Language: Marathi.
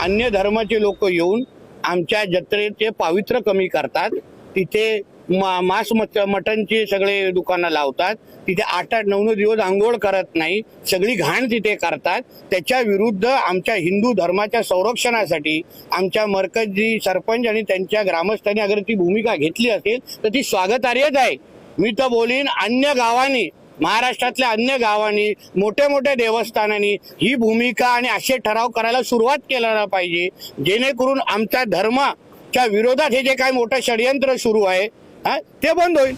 अन्य धर्माचे लोक येऊन आमच्या जत्रेचे पावित्र्य कमी करतात. तिथे मा- मांस मट सगळे दुकानं लावतात. तिथे आठ आठ नऊ नऊ दिवस आंघोळ करत नाही. सगळी घाण तिथे करतात. त्याच्या विरुद्ध आमच्या हिंदू धर्माच्या संरक्षणासाठी आमच्या मरकजी सरपंच आणि त्यांच्या ग्रामस्थांनी अगर ती भूमिका घेतली असेल तर ती स्वागतार्हच आहे. मी तर बोलीन अन्य गावांनी. महाराष्ट्रातल्या अन्य गावांनी मोठ्या मोठ्या देवस्थानांनी ही भूमिका आणि असे ठराव करायला सुरुवात केला पाहिजे. जेणेकरून आमच्या धर्माच्या विरोधात हे जे काय मोठं षडयंत्र सुरू आहे ते बंद होईल.